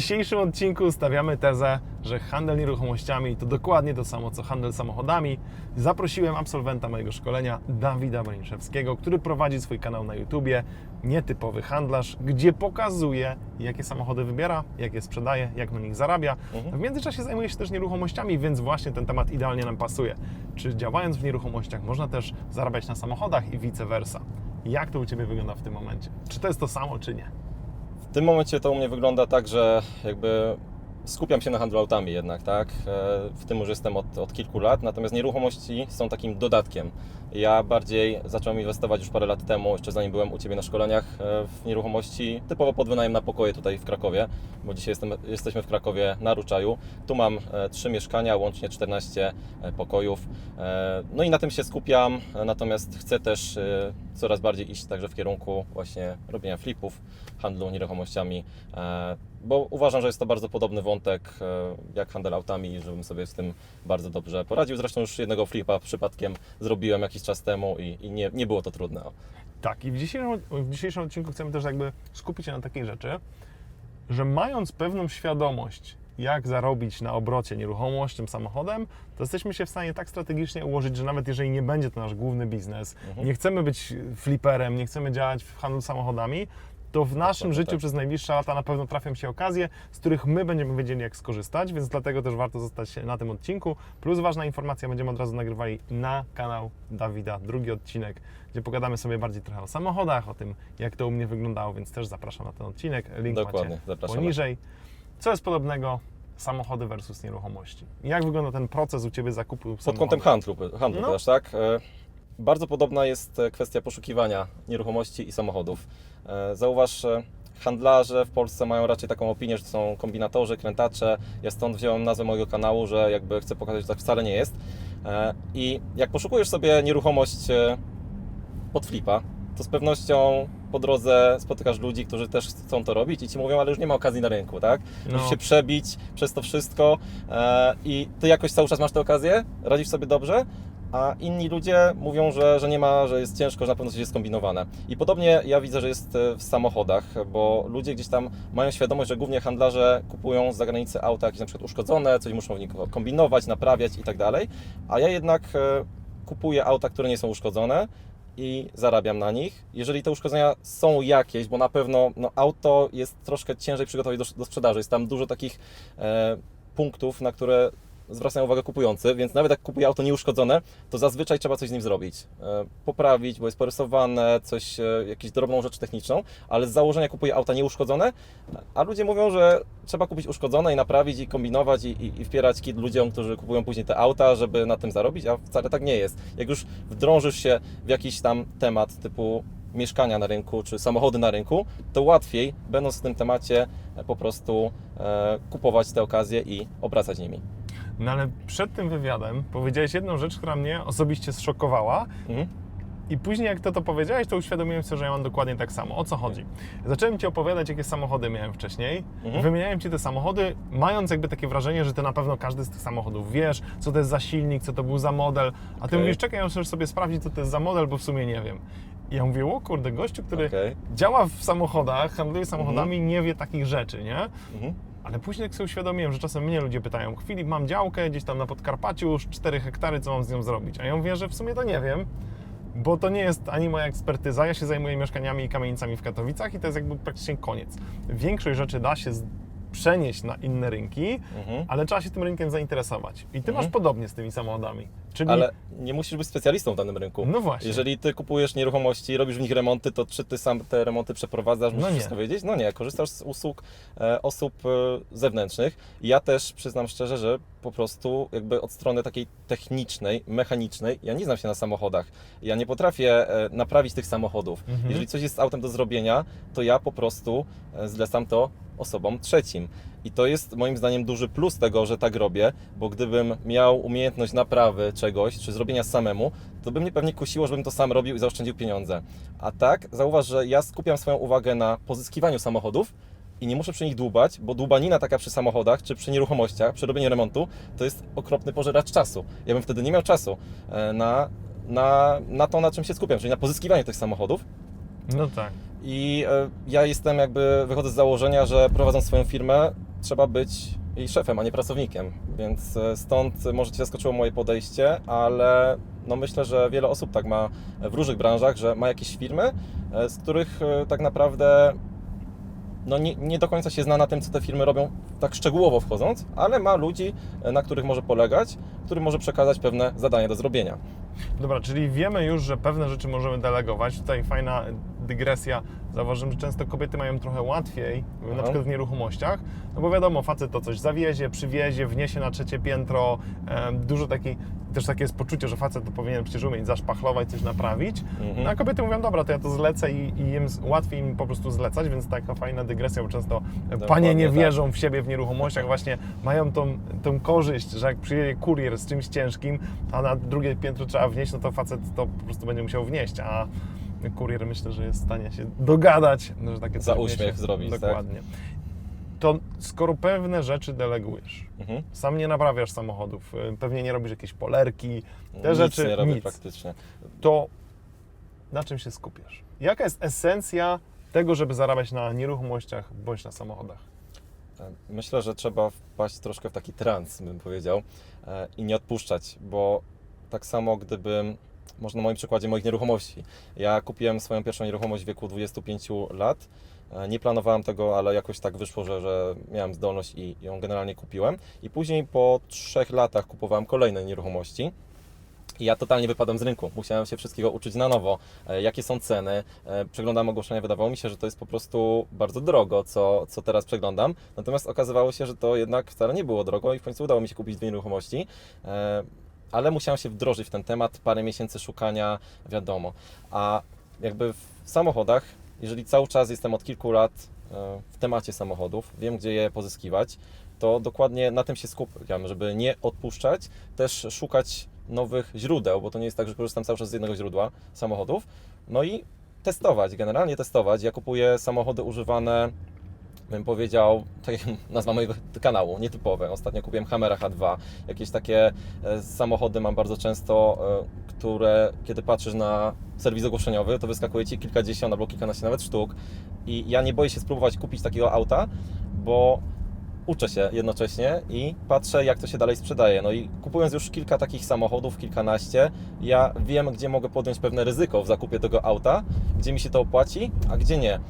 dzisiejszym odcinku stawiamy tezę, że handel nieruchomościami to dokładnie to samo co handel samochodami. Zaprosiłem absolwenta mojego szkolenia, Dawida Broniszewskiego, który prowadzi swój kanał na YouTubie, nietypowy handlarz, gdzie pokazuje, jakie samochody wybiera, jakie sprzedaje, jak na nich zarabia. Mhm. W międzyczasie zajmuje się też nieruchomościami, więc właśnie ten temat idealnie nam pasuje. Czy działając w nieruchomościach można też zarabiać na samochodach i vice versa? Jak to u Ciebie wygląda w tym momencie? Czy to jest to samo, czy nie? W tym momencie to u mnie wygląda tak, że jakby skupiam się na handlu autami jednak, tak? E, W tym już jestem od, od kilku lat, natomiast nieruchomości są takim dodatkiem. Ja bardziej zacząłem inwestować już parę lat temu, jeszcze zanim byłem u Ciebie na szkoleniach e, w nieruchomości, typowo pod wynajem na pokoje tutaj w Krakowie, bo dzisiaj jestem, jesteśmy w Krakowie na Ruczaju. Tu mam e, trzy mieszkania, łącznie 14 e, pokojów. No i na tym się skupiam, natomiast chcę też coraz bardziej iść także w kierunku właśnie robienia flipów, handlu nieruchomościami, bo uważam, że jest to bardzo podobny wątek jak handel autami i żebym sobie z tym bardzo dobrze poradził. Zresztą już jednego flipa przypadkiem zrobiłem jakiś czas temu i, i nie, nie było to trudne. Tak, i w dzisiejszym, w dzisiejszym odcinku chcemy też jakby skupić się na takiej rzeczy, że mając pewną świadomość, jak zarobić na obrocie nieruchomością, samochodem, to jesteśmy się w stanie tak strategicznie ułożyć, że nawet jeżeli nie będzie to nasz główny biznes, Mhm. nie chcemy być fliperem, nie chcemy działać w handlu samochodami, to w naszym Dokładnie życiu tak. przez najbliższe lata na pewno trafią się okazje, z których my będziemy wiedzieli, jak skorzystać, więc dlatego też warto zostać na tym odcinku. Plus ważna informacja, będziemy od razu nagrywali na kanał Dawida drugi odcinek, gdzie pogadamy sobie bardziej trochę o samochodach, o tym, jak to u mnie wyglądało, więc też zapraszam na ten odcinek. Link Dokładnie, macie zapraszamy. poniżej. Co jest podobnego samochody versus nieruchomości? Jak wygląda ten proces u Ciebie zakupu Pod samochodu? kątem handlu, handlu No. też, tak? Bardzo podobna jest e, kwestia poszukiwania nieruchomości i samochodów. E, Zauważ, e, handlarze w Polsce mają raczej taką opinię, że to są kombinatorzy, krętacze. Ja stąd wziąłem nazwę mojego kanału, że jakby chcę pokazać, że tak wcale nie jest. I jak poszukujesz sobie nieruchomość pod flipa, to z pewnością po drodze spotykasz ludzi, którzy też chcą to robić i ci mówią, ale już nie ma okazji na rynku, tak? No. Musisz się przebić przez to wszystko e, i ty jakoś cały czas masz tę okazję, radzisz sobie dobrze, a inni ludzie mówią, że, że nie ma, że jest ciężko, że na pewno coś jest kombinowane. I podobnie ja widzę, że jest e, w samochodach, bo ludzie gdzieś tam mają świadomość, że głównie handlarze kupują z zagranicy auta jakieś na przykład uszkodzone, coś muszą w nich kombinować, naprawiać i tak dalej, a ja jednak e, kupuję auta, które nie są uszkodzone i zarabiam na nich. Jeżeli te uszkodzenia są jakieś, bo na pewno no, auto jest troszkę ciężej przygotować do, do sprzedaży, jest tam dużo takich e, punktów, na które zwracają uwagę kupujący, więc nawet jak kupuję auto nieuszkodzone, to zazwyczaj trzeba coś z nim zrobić. E, poprawić, bo jest porysowane, coś, e, jakąś drobną rzecz techniczną, ale z założenia kupuję auta nieuszkodzone, a ludzie mówią, że trzeba kupić uszkodzone i naprawić i kombinować i, i, i wpierać kit ludziom, którzy kupują później te auta, żeby na tym zarobić, a wcale tak nie jest. Jak już wdrążysz się w jakiś tam temat typu mieszkania na rynku czy samochody na rynku, to łatwiej, będąc w tym temacie, po prostu e, kupować te okazje i obracać nimi. No ale przed tym wywiadem powiedziałeś jedną rzecz, która mnie osobiście zszokowała, Mhm. I później, jak to to powiedziałeś, to uświadomiłem sobie, że ja mam dokładnie tak samo. O co chodzi? Zacząłem Ci opowiadać, jakie samochody miałem wcześniej. Mhm. Wymieniałem Ci te samochody, mając jakby takie wrażenie, że Ty na pewno każdy z tych samochodów wiesz, co to jest za silnik, co to był za model. A Ty mówisz, czekaj, ja muszę sobie sprawdzić, co to jest za model, bo w sumie nie wiem. I ja mówię, o kurde, gościu, który Okej. działa w samochodach, handluje samochodami, nie wie takich rzeczy, nie? Mhm. Ale później jak sobie uświadomiłem, że czasem mnie ludzie pytają, Filip, mam działkę gdzieś tam na Podkarpaciu, już 4 hektary, co mam z nią zrobić? A ja mówię, że w sumie to nie wiem, bo to nie jest ani moja ekspertyza, ja się zajmuję mieszkaniami i kamienicami w Katowicach i to jest jakby praktycznie koniec. Większość rzeczy da się przenieść na inne rynki, Mhm. ale trzeba się tym rynkiem zainteresować. I ty Mhm. masz podobnie z tymi samochodami. Czyli Ale nie musisz być specjalistą w danym rynku. No właśnie. Jeżeli ty kupujesz nieruchomości, robisz w nich remonty, to czy ty sam te remonty przeprowadzasz, musisz No wszystko wiedzieć? No nie, korzystasz z usług e, osób e, zewnętrznych. Ja też przyznam szczerze, że po prostu jakby od strony takiej technicznej, mechanicznej, ja nie znam się na samochodach. Ja nie potrafię e, naprawić tych samochodów. Mhm. Jeżeli coś jest z autem do zrobienia, to ja po prostu e, zlecam to osobom trzecim. I to jest moim zdaniem duży plus tego, że tak robię, bo gdybym miał umiejętność naprawy czegoś, czy zrobienia samemu, to by mnie pewnie kusiło, żebym to sam robił i zaoszczędził pieniądze. A tak, zauważ, że ja skupiam swoją uwagę na pozyskiwaniu samochodów i nie muszę przy nich dłubać, bo dłubanina taka przy samochodach, czy przy nieruchomościach, przy robieniu remontu, to jest okropny pożeracz czasu. Ja bym wtedy nie miał czasu e, na, na, na to, na czym się skupiam, czyli na pozyskiwaniu tych samochodów. no tak. I e, ja jestem jakby, wychodzę z założenia, że prowadząc swoją firmę, trzeba być jej szefem, a nie pracownikiem. Więc e, stąd może Cię zaskoczyło moje podejście, ale no myślę, że wiele osób tak ma w różnych branżach, że ma jakieś firmy, e, z których e, tak naprawdę no nie, nie do końca się zna na tym, co te firmy robią, tak szczegółowo wchodząc, ale ma ludzi, na których może polegać, którym może przekazać pewne zadania do zrobienia. Dobra, czyli wiemy już, że pewne rzeczy możemy delegować. Tutaj fajna dygresja. Zauważyłem, że często kobiety mają trochę łatwiej, na Aha. przykład w nieruchomościach, no bo wiadomo, facet to coś zawiezie, przywiezie, wniesie na trzecie piętro. Dużo takiej, też takie jest poczucie, że facet to powinien przecież umieć zaszpachlować, coś naprawić. Mhm. No, a kobiety mówią, dobra, to ja to zlecę i, i im łatwiej im po prostu zlecać, więc taka fajna dygresja, bo często panie nie tak. wierzą w siebie w nieruchomościach, właśnie mają tą, tą korzyść, że jak przyjedzie kurier z czymś ciężkim, a na drugie piętro trzeba wnieść, no to facet to po prostu będzie musiał wnieść, a kurier myślę, że jest w stanie się dogadać, no, że takie Za uśmiech wniesie. zrobić, tak? Dokładnie. To skoro pewne rzeczy delegujesz, Mhm. sam nie naprawiasz samochodów, y, pewnie nie robisz jakieś polerki, te Nic rzeczy, nie robię nic praktycznie. to na czym się skupiasz? Jaka jest esencja tego, żeby zarabiać na nieruchomościach bądź na samochodach? Myślę, że trzeba wpaść troszkę w taki trans, bym powiedział, e, i nie odpuszczać, bo tak samo gdybym, może na moim przykładzie moich nieruchomości. Ja kupiłem swoją pierwszą nieruchomość w wieku 25 lat. E, Nie planowałem tego, ale jakoś tak wyszło, że, że miałem zdolność i ją generalnie kupiłem. I później po trzech latach kupowałem kolejne nieruchomości. I ja totalnie wypadłem z rynku. Musiałem się wszystkiego uczyć na nowo. E, Jakie są ceny? E, Przeglądałem ogłoszenia, wydawało mi się, że to jest po prostu bardzo drogo, co, co teraz przeglądam. Natomiast okazywało się, że to jednak wcale nie było drogo i w końcu udało mi się kupić dwie nieruchomości. Ale musiałem się wdrożyć w ten temat, parę miesięcy szukania, wiadomo. A jakby w samochodach, jeżeli cały czas jestem od kilku lat e, w temacie samochodów, wiem gdzie je pozyskiwać, to dokładnie na tym się skupiam, żeby nie odpuszczać, też szukać nowych źródeł, bo to nie jest tak, że korzystam cały czas z jednego źródła samochodów. No i testować, generalnie testować. Ja kupuję samochody używane, bym powiedział, tak jak nazwa mojego kanału, nietypowe. Ostatnio kupiłem Hammera H2. Jakieś takie e, samochody mam bardzo często, e, które kiedy patrzysz na serwis ogłoszeniowy, to wyskakuje Ci kilkadziesiąt albo kilkanaście nawet sztuk. I ja nie boję się spróbować kupić takiego auta, bo uczę się jednocześnie i patrzę, jak to się dalej sprzedaje. No i kupując już kilka takich samochodów, kilkanaście, ja wiem, gdzie mogę podjąć pewne ryzyko w zakupie tego auta, gdzie mi się to opłaci, a gdzie nie.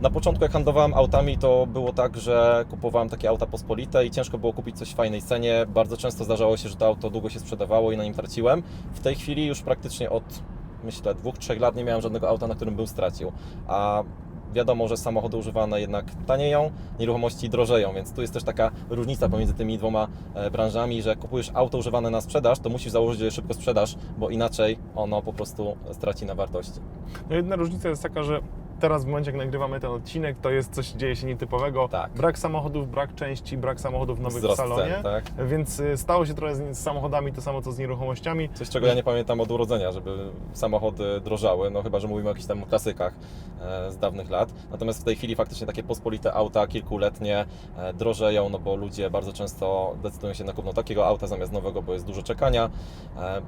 Na początku, jak handlowałem autami, to było tak, że kupowałem takie auta pospolite i ciężko było kupić coś w fajnej cenie. Bardzo często zdarzało się, że to auto długo się sprzedawało i na nim traciłem. W tej chwili już praktycznie od, myślę, dwóch, trzech lat nie miałem żadnego auta, na którym był stracił. A wiadomo, że samochody używane jednak tanieją, nieruchomości drożeją, więc tu jest też taka różnica pomiędzy tymi dwoma e, branżami, że kupujesz auto używane na sprzedaż, to musisz założyć, że szybko sprzedasz, bo inaczej ono po prostu straci na wartości. No jedna różnica jest taka, że teraz w momencie, jak nagrywamy ten odcinek, to jest coś, dzieje się nietypowego. Tak. Brak samochodów, brak części, brak samochodów nowych Wzrost w salonie. cen, tak? Więc y, stało się trochę z, z samochodami to samo, co z nieruchomościami. Coś, czego ja nie pamiętam od urodzenia, żeby samochody drożały, no chyba, że mówimy o jakichś tam klasykach e, z dawnych lat. Natomiast w tej chwili faktycznie takie pospolite auta, kilkuletnie, e, drożeją, no bo ludzie bardzo często decydują się na kupno takiego auta zamiast nowego, bo jest dużo czekania. E,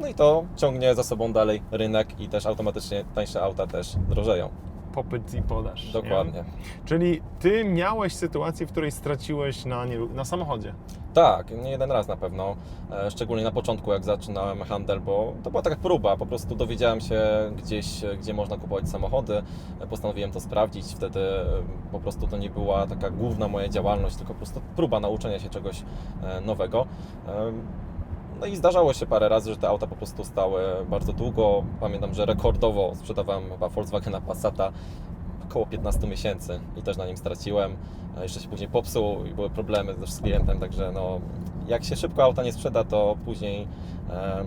no i to ciągnie za sobą dalej rynek i też automatycznie tańsze auta też drożeją. Popyt i podaż. nie? Dokładnie. Czyli ty miałeś sytuację, w której straciłeś na, na samochodzie. Tak, nie jeden raz na pewno. E, Szczególnie na początku, jak zaczynałem handel, bo to była taka próba. Po prostu dowiedziałem się gdzieś, gdzie można kupować samochody. E, Postanowiłem to sprawdzić. Wtedy e, po prostu to nie była taka główna moja działalność, tylko po prostu próba nauczenia się czegoś nowego. No i zdarzało się parę razy, że te auta po prostu stały bardzo długo. Pamiętam, że rekordowo sprzedawałem chyba Volkswagena Passata około 15 miesięcy i też na nim straciłem. A Jeszcze się później popsuł i były problemy też z klientem, także no, jak się szybko auta nie sprzeda, to później e,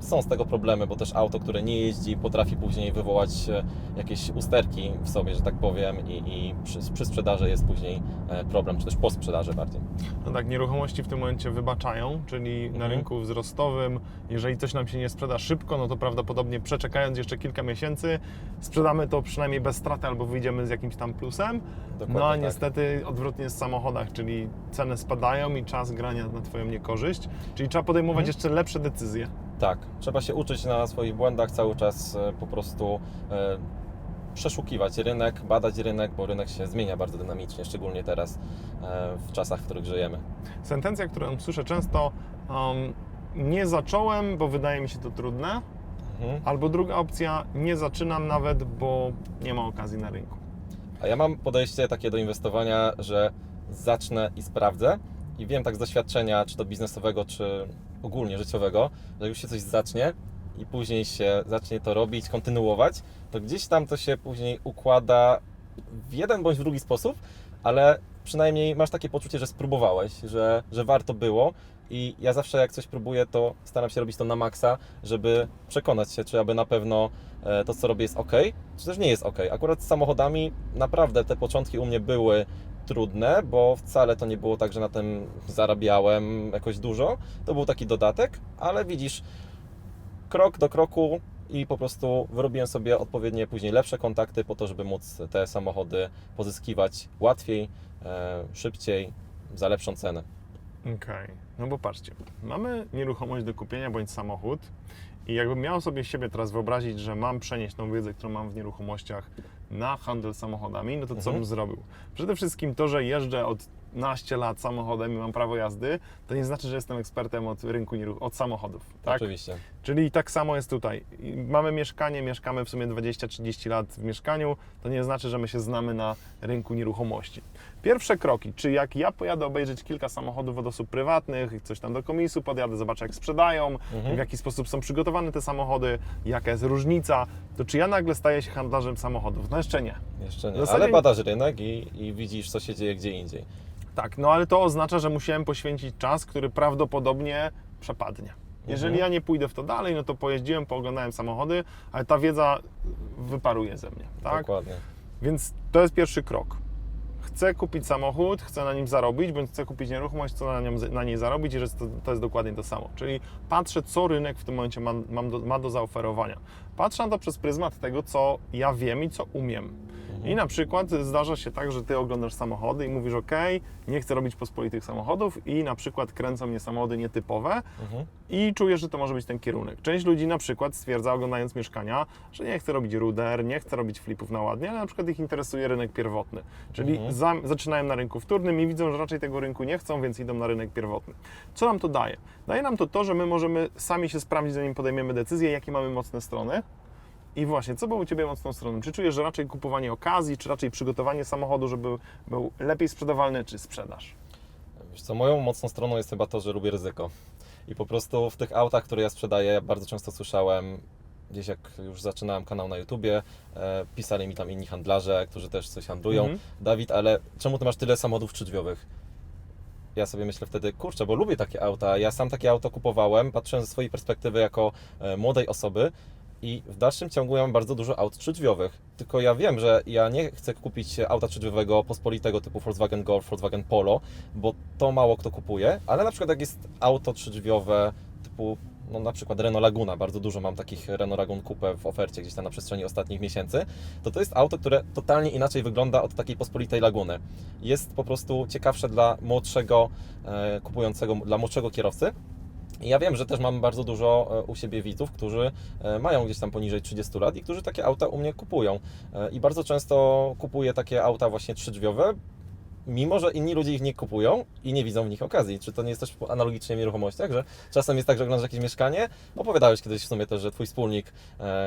są z tego problemy, bo też auto, które nie jeździ, potrafi później wywołać e, jakieś usterki w sobie, że tak powiem, i, i przy, przy sprzedaży jest później e, problem, czy też po sprzedaży bardziej. No tak, nieruchomości w tym momencie wybaczają, czyli na Mhm. rynku wzrostowym, jeżeli coś nam się nie sprzeda szybko, no to prawdopodobnie przeczekając jeszcze kilka miesięcy, sprzedamy to przynajmniej bez straty albo wyjdziemy z jakimś tam plusem. Dokładnie No a tak. niestety odwrotnie jest w samochodach, czyli ceny spadają i czas grania na Twoją niekorzyść, czyli trzeba podejmować Mhm. jeszcze lepsze decyzje. Tak, trzeba się uczyć na swoich błędach, cały czas e, po prostu e, przeszukiwać rynek, badać rynek, bo rynek się zmienia bardzo dynamicznie, szczególnie teraz e, w czasach, w których żyjemy. Sentencja, którą słyszę często, um, nie zacząłem, bo wydaje mi się to trudne, Mhm. albo druga opcja, nie zaczynam nawet, bo nie ma okazji na rynku. A ja mam podejście takie do inwestowania, że zacznę i sprawdzę. I wiem tak z doświadczenia, czy to biznesowego, czy ogólnie życiowego, że już się coś zacznie i później się zacznie to robić, kontynuować, to gdzieś tam to się później układa w jeden bądź w drugi sposób, ale przynajmniej masz takie poczucie, że spróbowałeś, że, że warto było. I ja zawsze jak coś próbuję, to staram się robić to na maksa, żeby przekonać się, czy aby na pewno e, to, co robię, jest ok, czy też nie jest ok. Akurat z samochodami naprawdę te początki u mnie były trudne, bo wcale to nie było tak, że na tym zarabiałem jakoś dużo. To był taki dodatek, ale widzisz, krok do kroku i po prostu wyrobiłem sobie odpowiednie później lepsze kontakty po to, żeby móc te samochody pozyskiwać łatwiej, e, szybciej, za lepszą cenę. Okej, no bo patrzcie, mamy nieruchomość do kupienia bądź samochód i jakbym miał sobie siebie teraz wyobrazić, że mam przenieść tą wiedzę, którą mam w nieruchomościach na handel samochodami, no to co Mhm. bym zrobił? Przede wszystkim to, że jeżdżę od naście lat samochodem i mam prawo jazdy, to nie znaczy, że jestem ekspertem od rynku nieruch- od samochodów, tak? Oczywiście. Czyli tak samo jest tutaj. I Mamy mieszkanie, mieszkamy w sumie 20-30 lat w mieszkaniu, to nie znaczy, że my się znamy na rynku nieruchomości. Pierwsze kroki, czy jak ja pojadę obejrzeć kilka samochodów od osób prywatnych, coś tam do komisu podjadę, zobaczę jak sprzedają, Mhm. w jaki sposób są przygotowane te samochody, jaka jest różnica, to czy ja nagle staję się handlarzem samochodów? No jeszcze nie. Jeszcze W nie, zasadzie- ale badasz rynek i, i widzisz, co się dzieje gdzie indziej. Tak, no ale to oznacza, że musiałem poświęcić czas, który prawdopodobnie przepadnie. Jeżeli Mhm. ja nie pójdę w to dalej, no to pojeździłem, pooglądałem samochody, ale ta wiedza wyparuje ze mnie, tak? Dokładnie. Więc to jest pierwszy krok. Chcę kupić samochód, chcę na nim zarobić, bądź chcę kupić nieruchomość, chcę na, nią, na niej zarobić i że to, to jest dokładnie to samo. Czyli patrzę, co rynek w tym momencie ma, do, ma do zaoferowania. Patrzę na to przez pryzmat tego, co ja wiem i co umiem. I na przykład zdarza się tak, że ty oglądasz samochody i mówisz, OK, nie chcę robić pospolitych samochodów i na przykład kręcą mnie samochody nietypowe Mhm. i czuję, że to może być ten kierunek. Część ludzi na przykład stwierdza, oglądając mieszkania, że nie chce robić ruder, nie chce robić flipów na ładnie, ale na przykład ich interesuje rynek pierwotny. Czyli Mhm. za, zaczynają na rynku wtórnym i widzą, że raczej tego rynku nie chcą, więc idą na rynek pierwotny. Co nam to daje? Daje nam to to, że my możemy sami się sprawdzić, zanim podejmiemy decyzję, jakie mamy mocne strony. I właśnie, co było u Ciebie mocną stroną? Czy czujesz, że raczej kupowanie okazji, czy raczej przygotowanie samochodu, żeby był lepiej sprzedawalny, czy sprzedaż? Wiesz co, moją mocną stroną jest chyba to, że lubię ryzyko. I po prostu w tych autach, które ja sprzedaję, bardzo często słyszałem, gdzieś jak już zaczynałem kanał na YouTubie, e, pisali mi tam inni handlarze, którzy też coś handlują. Mhm. Dawid, ale czemu ty masz tyle samochodów trzydźwiowych? Ja sobie myślę wtedy, kurczę, bo lubię takie auta. Ja sam takie auto kupowałem, patrzyłem ze swojej perspektywy jako e, młodej osoby i w dalszym ciągu ja mam bardzo dużo aut trzydźwiowych. Tylko ja wiem, że ja nie chcę kupić auta trzydźwiowego pospolitego typu Volkswagen Golf, Volkswagen Polo, bo to mało kto kupuje, ale na przykład jak jest auto trzydźwiowe typu no na przykład Renault Laguna, bardzo dużo mam takich Renault Lagun Coupe w ofercie gdzieś tam na przestrzeni ostatnich miesięcy, to to jest auto, które totalnie inaczej wygląda od takiej pospolitej Laguny. Jest po prostu ciekawsze dla młodszego e, kupującego, dla młodszego kierowcy. Ja wiem, że też mam bardzo dużo e, u siebie widzów, którzy e, mają gdzieś tam poniżej 30 lat i którzy takie auta u mnie kupują. E, I bardzo często kupuję takie auta właśnie trzydrzwiowe, mimo że inni ludzie ich nie kupują i nie widzą w nich okazji. Czy to nie jest też analogicznie w nieruchomościach, że czasem jest tak, że oglądasz jakieś mieszkanie, opowiadałeś kiedyś w sumie też, że twój wspólnik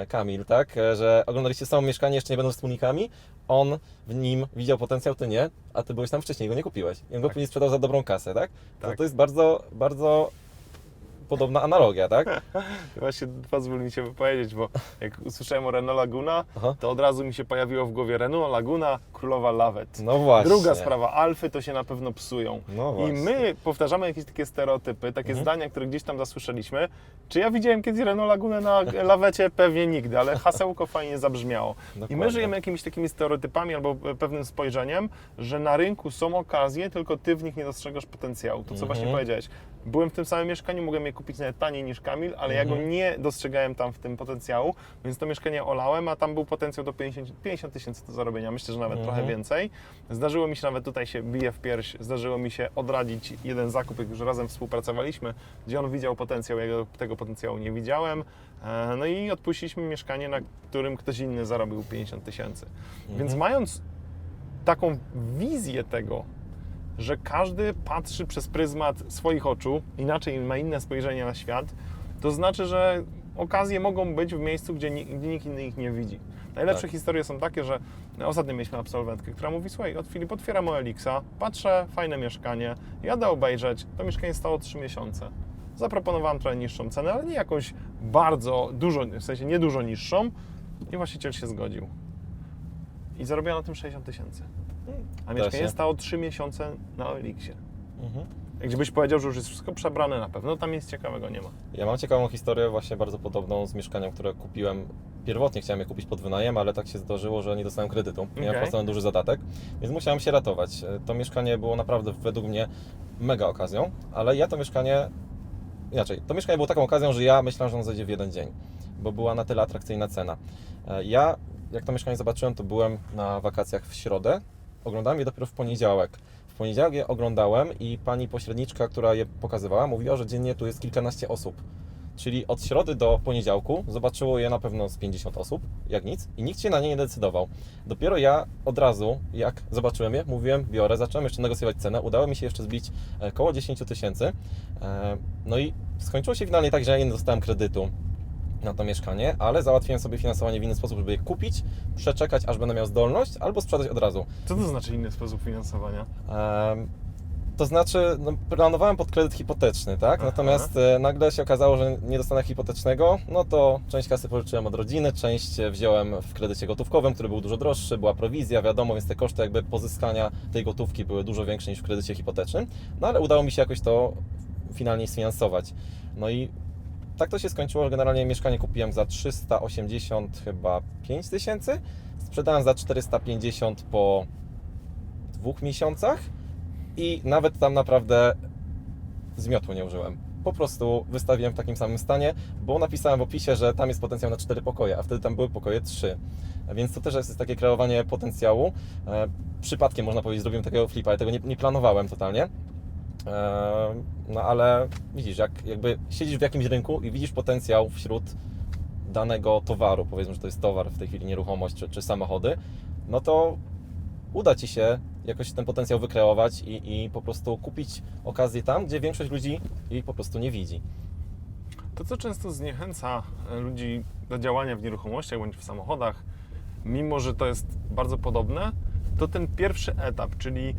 Kamil, tak, że oglądaliście samo mieszkanie, jeszcze nie będąc wspólnikami, on w nim widział potencjał, ty nie, a ty byłeś tam wcześniej, go nie kupiłeś. I on go Tak. później sprzedał za dobrą kasę, tak? To, Tak. to jest bardzo, bardzo podobna analogia, tak? Właśnie pozwól mi się wypowiedzieć, bo jak usłyszałem o Renault Laguna, Aha. to od razu mi się pojawiło w głowie Renault Laguna, królowa lawet. No właśnie. Druga sprawa, alfy to się na pewno psują. No I właśnie. my powtarzamy jakieś takie stereotypy, takie Mhm. zdania, które gdzieś tam zasłyszeliśmy. Czy ja widziałem kiedyś Renault Lagunę na lawecie? Pewnie nigdy, ale hasełko fajnie zabrzmiało. I my Dokładnie. żyjemy jakimiś takimi stereotypami albo pewnym spojrzeniem, że na rynku są okazje, tylko ty w nich nie dostrzegasz potencjału. To co właśnie Mhm. powiedziałeś. Byłem w tym samym mieszkaniu, mogłem je kupić nawet taniej niż Kamil, ale ja go Mhm. nie dostrzegałem tam w tym potencjału, więc to mieszkanie olałem, a tam był potencjał do 50 50 tysięcy do zarobienia, myślę, że nawet Mhm. trochę więcej. Zdarzyło mi się nawet tutaj się bije w pierś, zdarzyło mi się odradzić jeden zakup, jak już razem współpracowaliśmy, gdzie on widział potencjał, ja go- tego potencjału nie widziałem. E, No i odpuściliśmy mieszkanie, na którym ktoś inny zarobił 50 tysięcy. Więc mając taką wizję tego, że każdy patrzy przez pryzmat swoich oczu, inaczej ma inne spojrzenie na świat, to znaczy, że okazje mogą być w miejscu, gdzie, ni- gdzie nikt inny ich nie widzi. Najlepsze Tak. historie są takie, że ostatnio mieliśmy absolwentkę, która mówi, słuchaj, od Filip otwieram OLX-a, patrzę, fajne mieszkanie, jadę obejrzeć, to mieszkanie stało 3 miesiące. Zaproponowałem trochę niższą cenę, ale nie jakąś bardzo dużo, w sensie nie dużo niższą i właściciel się zgodził. I zarobiono na tym 60 tysięcy. A Da mieszkanie stało 3 miesiące na OLX-ie. Mhm. Jak gdybyś powiedział, że już jest wszystko przebrane na pewno, tam nic ciekawego nie ma. Ja mam ciekawą historię, właśnie bardzo podobną z mieszkaniem, które kupiłem. Pierwotnie chciałem je kupić pod wynajem, ale tak się zdarzyło, że nie dostałem kredytu. Miałem Okej. wpłacony duży zadatek, więc musiałem się ratować. E, To mieszkanie było naprawdę według mnie mega okazją, ale ja to mieszkanie. Inaczej, to mieszkanie było taką okazją, że ja myślałem, że ono zejdzie w jeden dzień, bo była na tyle atrakcyjna cena. E, Ja, jak to mieszkanie zobaczyłem, to byłem na wakacjach w środę, oglądałem je dopiero w poniedziałek. W poniedziałek je oglądałem i pani pośredniczka, która je pokazywała, mówiła, że dziennie tu jest kilkanaście osób. Czyli od środy do poniedziałku zobaczyło je na pewno z 50 osób, jak nic, i nikt się na nie nie decydował. Dopiero ja od razu, jak zobaczyłem je, mówiłem, biorę, zacząłem jeszcze negocjować cenę. Udało mi się jeszcze zbić e, około 10 tysięcy. E, No i skończyło się finalnie tak, że ja nie dostałem kredytu na to mieszkanie, ale załatwiłem sobie finansowanie w inny sposób, żeby je kupić, przeczekać, aż będę miał zdolność, albo sprzedać od razu. Co to znaczy inny sposób finansowania? To znaczy, no, planowałem pod kredyt hipoteczny, tak? Aha. Natomiast e, nagle się okazało, że nie dostanę hipotecznego, no to część kasy pożyczyłem od rodziny, część wziąłem w kredycie gotówkowym, który był dużo droższy, była prowizja, wiadomo, więc te koszty jakby pozyskania tej gotówki były dużo większe niż w kredycie hipotecznym, no ale udało mi się jakoś to finalnie sfinansować. No i tak to się skończyło, że generalnie mieszkanie kupiłem za 380 chyba 5 tysięcy, sprzedałem za 450 po dwóch miesiącach i nawet tam naprawdę zmiotu nie użyłem. Po prostu wystawiłem w takim samym stanie, bo napisałem w opisie, że tam jest potencjał na cztery pokoje, a wtedy tam były pokoje trzy. Więc to też jest takie kreowanie potencjału. E, przypadkiem można powiedzieć, zrobiłem takiego flipa, ja tego nie, nie planowałem totalnie. No ale widzisz, jak jakby siedzisz w jakimś rynku i widzisz potencjał wśród danego towaru, powiedzmy, że to jest towar w tej chwili nieruchomość czy, czy samochody, no to uda Ci się jakoś ten potencjał wykreować i, i po prostu kupić okazję tam, gdzie większość ludzi jej po prostu nie widzi. To, co często zniechęca e, ludzi do działania w nieruchomościach bądź w samochodach, mimo że to jest bardzo podobne, to ten pierwszy etap, czyli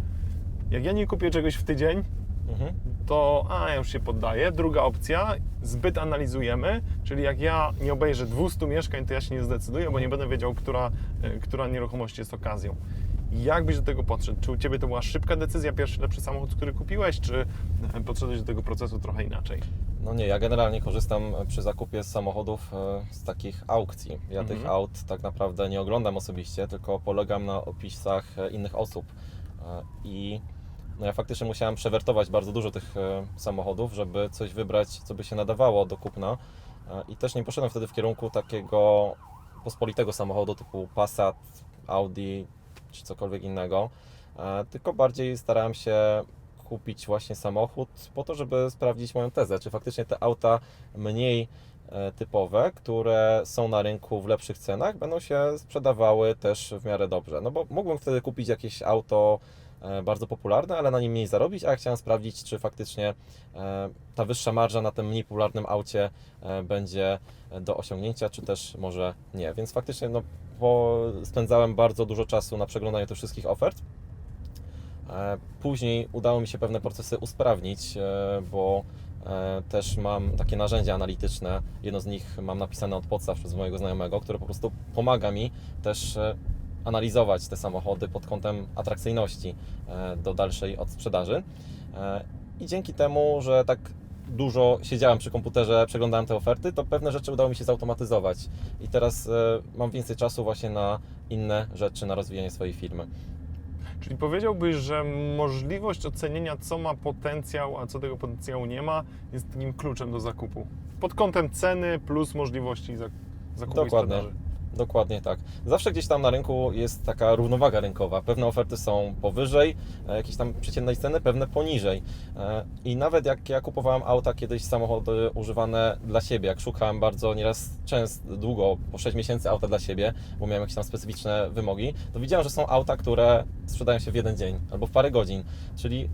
jak ja nie kupię czegoś w tydzień, Mhm. to a, ja już się poddaję. Druga opcja, zbyt analizujemy, czyli jak ja nie obejrzę 200 mieszkań, to ja się nie zdecyduję, bo nie będę wiedział, która, e, która nieruchomość jest okazją. Jak byś do tego podszedł? Czy u Ciebie to była szybka decyzja, pierwszy lepszy samochód, który kupiłeś, czy e, podszedłeś do tego procesu trochę inaczej? No nie, ja generalnie korzystam przy zakupie samochodów e, z takich aukcji. Ja Mhm. tych aut tak naprawdę nie oglądam osobiście, tylko polegam na opisach e, innych osób. E, I no ja faktycznie musiałem przewertować bardzo dużo tych e, samochodów, żeby coś wybrać, co by się nadawało do kupna. E, I też nie poszedłem wtedy w kierunku takiego pospolitego samochodu typu Passat, Audi czy cokolwiek innego, e, tylko bardziej starałem się kupić właśnie samochód po to, żeby sprawdzić moją tezę, czy faktycznie te auta mniej typowe, które są na rynku w lepszych cenach, będą się sprzedawały też w miarę dobrze. No bo mógłbym wtedy kupić jakieś auto bardzo popularne, ale na nim mniej zarobić, a ja chciałem sprawdzić, czy faktycznie e, ta wyższa marża na tym mniej popularnym aucie e, będzie do osiągnięcia, czy też może nie. Więc faktycznie no, spędzałem bardzo dużo czasu na przeglądaniu tych wszystkich ofert. E, Później udało mi się pewne procesy usprawnić, e, bo e, też mam takie narzędzia analityczne. Jedno z nich mam napisane od podstaw przez mojego znajomego, które po prostu pomaga mi też e, analizować te samochody pod kątem atrakcyjności e, do dalszej odsprzedaży. E, I dzięki temu, że tak dużo siedziałem przy komputerze, przeglądałem te oferty, to pewne rzeczy udało mi się zautomatyzować. I teraz e, mam więcej czasu właśnie na inne rzeczy, na rozwijanie swojej firmy. Czyli powiedziałbyś, że możliwość ocenienia, co ma potencjał, a co tego potencjału nie ma, jest takim kluczem do zakupu. Pod kątem ceny plus możliwości zak- zakupu Dokładnie. i sprzedaży. Dokładnie tak. Zawsze gdzieś tam na rynku jest taka równowaga rynkowa. Pewne oferty są powyżej e, jakiejś tam przeciętnej ceny, pewne poniżej. E, I nawet jak ja kupowałem auta kiedyś, samochody używane dla siebie, jak szukałem bardzo nieraz często, długo, po 6 miesięcy auta dla siebie, bo miałem jakieś tam specyficzne wymogi, to widziałem, że są auta, które sprzedają się w jeden dzień albo w parę godzin. Czyli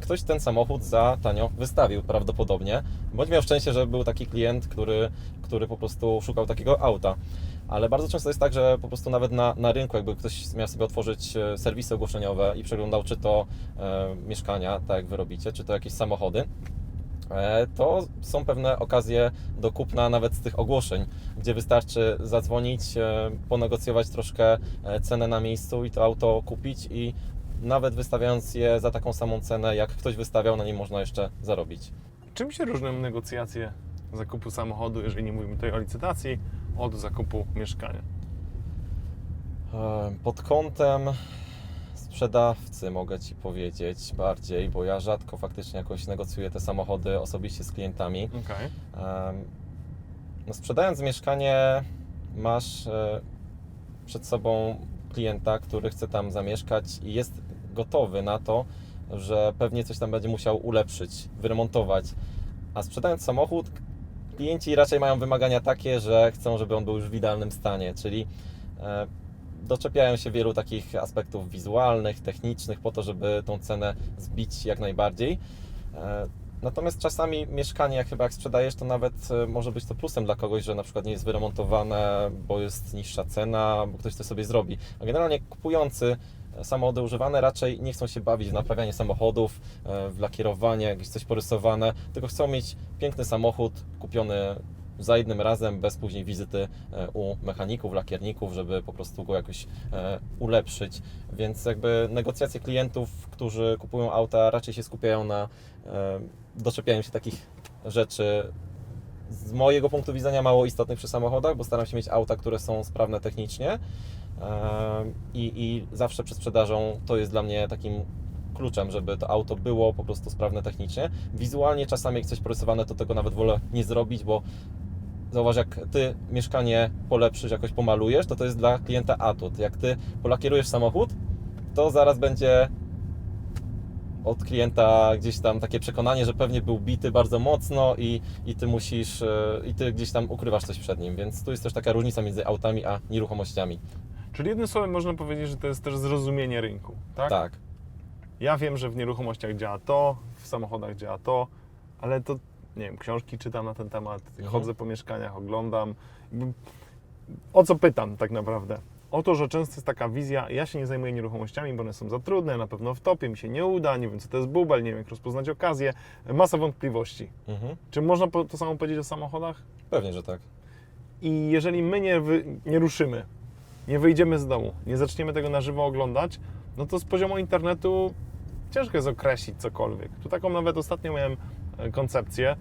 ktoś ten samochód za tanio wystawił prawdopodobnie, bądź miał szczęście, że był taki klient, który, który po prostu szukał takiego auta. Ale bardzo często jest tak, że po prostu nawet na, na rynku, jakby ktoś miał sobie otworzyć e, serwisy ogłoszeniowe i przeglądał, czy to e, mieszkania, tak jak wy robicie, czy to jakieś samochody, e, to są pewne okazje do kupna nawet z tych ogłoszeń, gdzie wystarczy zadzwonić, e, ponegocjować troszkę cenę na miejscu i to auto kupić i nawet wystawiając je za taką samą cenę, jak ktoś wystawiał, na nim można jeszcze zarobić. Czym się różnią negocjacje zakupu samochodu, jeżeli nie mówimy tutaj o licytacji, od zakupu mieszkania? Pod kątem sprzedawcy mogę Ci powiedzieć bardziej, bo ja rzadko faktycznie jakoś negocjuję te samochody osobiście z klientami. Em, No, sprzedając mieszkanie, masz e, przed sobą klienta, który chce tam zamieszkać i jest gotowy na to, że pewnie coś tam będzie musiał ulepszyć, wyremontować. A sprzedając samochód, klienci raczej mają wymagania takie, że chcą, żeby on był już w idealnym stanie, czyli e, doczepiają się wielu takich aspektów wizualnych, technicznych, po to, żeby tą cenę zbić jak najbardziej. E, Natomiast czasami mieszkanie, jak chyba jak sprzedajesz, to nawet e, może być to plusem dla kogoś, że na przykład nie jest wyremontowane, bo jest niższa cena, bo ktoś to sobie zrobi. A generalnie kupujący samochody używane raczej nie chcą się bawić w naprawianie samochodów, e, w lakierowanie, jakieś coś porysowane, tylko chcą mieć piękny samochód kupiony za jednym razem, bez później wizyty e, u mechaników, lakierników, żeby po prostu go jakoś e, ulepszyć. Więc jakby negocjacje klientów, którzy kupują auta, raczej się skupiają na doczepianiu się takich rzeczy z mojego punktu widzenia mało istotnych przy samochodach, bo staram się mieć auta, które są sprawne technicznie i, i zawsze przed sprzedażą to jest dla mnie takim kluczem, żeby to auto było po prostu sprawne technicznie. Wizualnie czasami jak coś porysowane, to tego nawet wolę nie zrobić, bo zauważ, jak ty mieszkanie polepszysz, jakoś pomalujesz, to to jest dla klienta atut. Jak ty polakierujesz samochód, to zaraz będzie od klienta gdzieś tam takie przekonanie, że pewnie był bity bardzo mocno i, i ty musisz, e, i ty gdzieś tam ukrywasz coś przed nim, więc tu jest też taka różnica między autami a nieruchomościami. Czyli jednym słowem można powiedzieć, że to jest też zrozumienie rynku, tak? Tak, Ja wiem, że w nieruchomościach działa to, w samochodach działa to, ale to, nie wiem, książki czytam na ten temat, Mhm. chodzę po mieszkaniach, oglądam. O co pytam tak naprawdę? O to, że często jest taka wizja, ja się nie zajmuję nieruchomościami, bo one są za trudne, na pewno wtopię, mi się nie uda, nie wiem co to jest bubel, nie wiem jak rozpoznać okazję, masa wątpliwości. mhm. Czy można to samo powiedzieć o samochodach? pewnie, że tak. I jeżeli my nie, nie ruszymy, nie wyjdziemy z domu, nie zaczniemy tego na żywo oglądać, no to z poziomu internetu ciężko jest określić cokolwiek. Tu taką nawet ostatnio miałem e, koncepcję,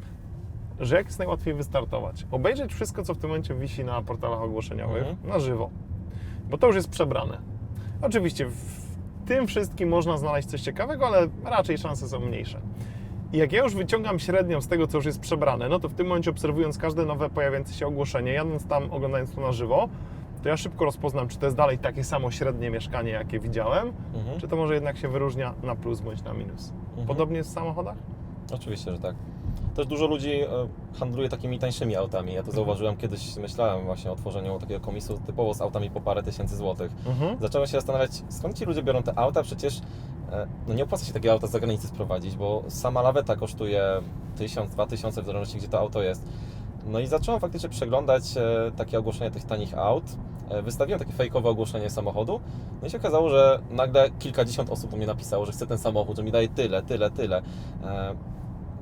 że jak jest najłatwiej wystartować? Obejrzeć wszystko, co w tym momencie wisi na portalach ogłoszeniowych Mhm. na żywo, bo to już jest przebrane. Oczywiście w tym wszystkim można znaleźć coś ciekawego, ale raczej szanse są mniejsze. I jak ja już wyciągam średnią z tego, co już jest przebrane, no to w tym momencie obserwując każde nowe pojawiające się ogłoszenie, jadąc tam, oglądając to na żywo, to ja szybko rozpoznam, czy to jest dalej takie samo średnie mieszkanie, jakie widziałem, Mhm. czy to może jednak się wyróżnia na plus bądź na minus. Mhm. Podobnie jest w samochodach? Oczywiście, że tak. Też dużo ludzi e, handluje takimi tańszymi autami. Ja to zauważyłem kiedyś, myślałem właśnie o tworzeniu takiego komisu typowo z autami po parę tysięcy złotych. Mhm. Zacząłem się zastanawiać, skąd ci ludzie biorą te auta, przecież e, no nie opłaca się takiego auta z zagranicy sprowadzić, bo sama laweta kosztuje 1000, 2000 w zależności gdzie to auto jest. No i zacząłem faktycznie przeglądać e, takie ogłoszenia tych tanich aut. E, Wystawiłem takie fejkowe ogłoszenie samochodu. No i się okazało, że nagle kilkadziesiąt osób do mnie napisało, że chce ten samochód, że mi daje tyle, tyle, tyle. E,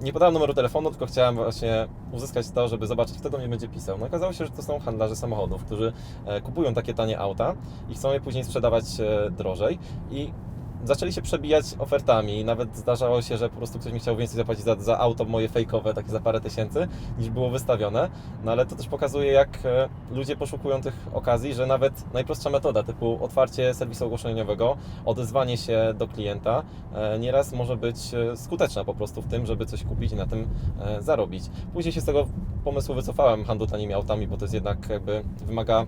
Nie podałem numeru telefonu, tylko chciałem właśnie uzyskać to, żeby zobaczyć, kto do mnie będzie pisał. No okazało się, że to są handlarze samochodów, którzy e, kupują takie tanie auta i chcą je później sprzedawać drożej. I zaczęli się przebijać ofertami. Nawet zdarzało się, że po prostu ktoś mi chciał więcej zapłacić za, za auto moje fejkowe, takie za parę tysięcy, niż było wystawione. No ale to też pokazuje, jak e, ludzie poszukują tych okazji, że nawet najprostsza metoda, typu otwarcie serwisu ogłoszeniowego, odezwanie się do klienta, e, nieraz może być e, skuteczna po prostu w tym, żeby coś kupić i na tym zarobić. Później się z tego pomysłu wycofałem handlu tanimi autami, bo to jest jednak jakby wymaga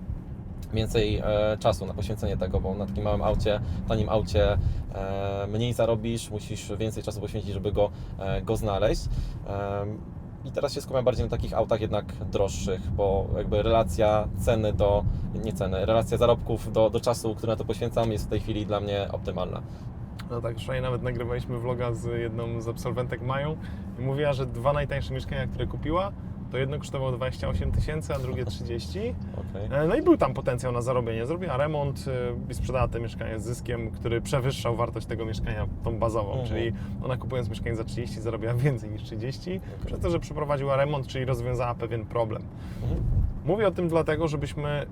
więcej e, czasu na poświęcenie tego, bo na takim małym aucie, tanim aucie e, mniej zarobisz, musisz więcej czasu poświęcić, żeby go, e, go znaleźć. I teraz się skupiam bardziej na takich autach jednak droższych, bo jakby relacja ceny do, nie ceny, relacja zarobków do, do czasu, który na to poświęcam jest w tej chwili dla mnie optymalna. No tak, wczoraj nawet nagrywaliśmy vloga z jedną z absolwentek Mają i mówiła, że dwa najtańsze mieszkania, które kupiła, to jedno kosztowało 28 tysięcy, a drugie 30. Okej. E, No i był tam potencjał na zarobienie. Zrobiła remont e, i sprzedała te mieszkanie z zyskiem, który przewyższał wartość tego mieszkania, tą bazową. Mhm. Czyli ona kupując mieszkanie za 30 zarobiła więcej niż 30, przez to, że przeprowadziła remont, czyli rozwiązała pewien problem. Mhm. Mówię o tym dlatego, żebyśmy.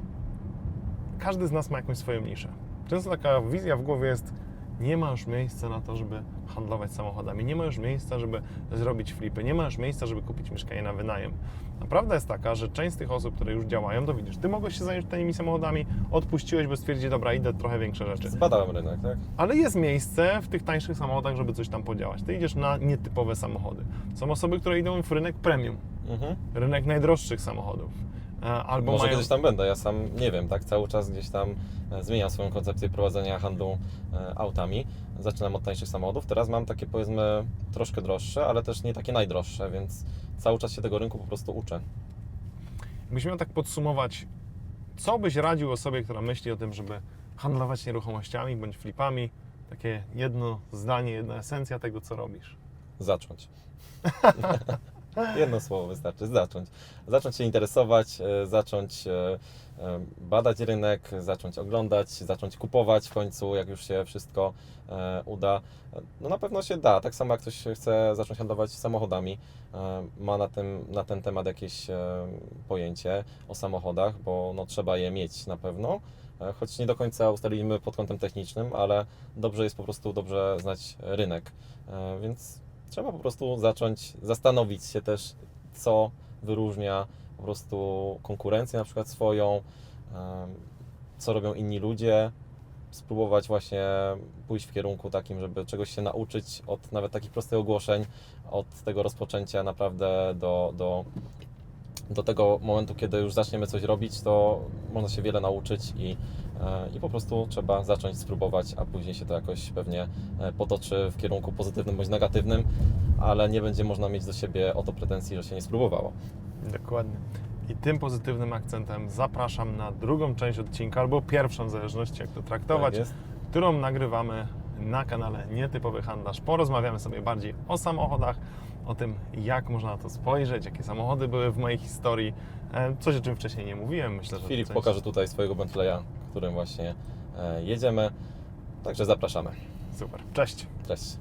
Każdy z nas ma jakąś swoją niszę. Często taka wizja w głowie jest: nie ma już miejsca na to, żeby handlować samochodami, nie ma już miejsca, żeby zrobić flipy, nie ma już miejsca, żeby kupić mieszkanie na wynajem. A prawda jest taka, że część z tych osób, które już działają, to widzisz, ty mogłeś się zająć tanimi samochodami, odpuściłeś, bo stwierdzić, dobra, idę trochę większe rzeczy. Zbadałem rynek, tak? Ale jest miejsce w tych tańszych samochodach, żeby coś tam podziałać. Ty idziesz na nietypowe samochody. Są osoby, które idą w rynek premium, Mhm. rynek najdroższych samochodów. E, Albo Może mają... kiedyś tam będę, ja sam nie wiem, tak? Cały czas gdzieś tam e, zmieniam swoją koncepcję prowadzenia handlu e, autami. Zaczynam od tańszych samochodów, teraz mam takie powiedzmy troszkę droższe, ale też nie takie najdroższe, więc cały czas się tego rynku po prostu uczę. Jakbyś miał tak podsumować, co byś radził osobie, która myśli o tym, żeby handlować nieruchomościami bądź flipami? Takie jedno zdanie, jedna esencja tego, co robisz. Zacząć. Jedno słowo wystarczy, zacząć. Zacząć się interesować, e, zacząć e, e, badać rynek, zacząć oglądać, zacząć kupować w końcu, jak już się wszystko uda. No na pewno się da, tak samo jak ktoś chce zacząć handlować samochodami, ma na, tym, na ten temat jakieś pojęcie o samochodach, bo no, trzeba je mieć na pewno. Choć nie do końca ustaliliśmy pod kątem technicznym, ale dobrze jest po prostu dobrze znać rynek. Więc trzeba po prostu zacząć zastanowić się też, co wyróżnia po prostu konkurencję na przykład swoją, co robią inni ludzie, spróbować właśnie pójść w kierunku takim, żeby czegoś się nauczyć od nawet takich prostych ogłoszeń, od tego rozpoczęcia naprawdę do, do, do tego momentu, kiedy już zaczniemy coś robić, to można się wiele nauczyć i, i po prostu trzeba zacząć spróbować, a później się to jakoś pewnie e, potoczy w kierunku pozytywnym bądź negatywnym, ale nie będzie można mieć do siebie o to pretensji, że się nie spróbowało. Dokładnie. I tym pozytywnym akcentem zapraszam na drugą część odcinka, albo pierwszą, w zależności jak to traktować, Tak którą nagrywamy na kanale Nietypowy Handlarz. Porozmawiamy sobie bardziej o samochodach, o tym, jak można na to spojrzeć, jakie samochody były w mojej historii. E, Coś, o czym wcześniej nie mówiłem. Myślę, że Filip coś... pokaże tutaj swojego Bentleya, którym właśnie e, jedziemy. Także zapraszamy. Super. Cześć. Cześć.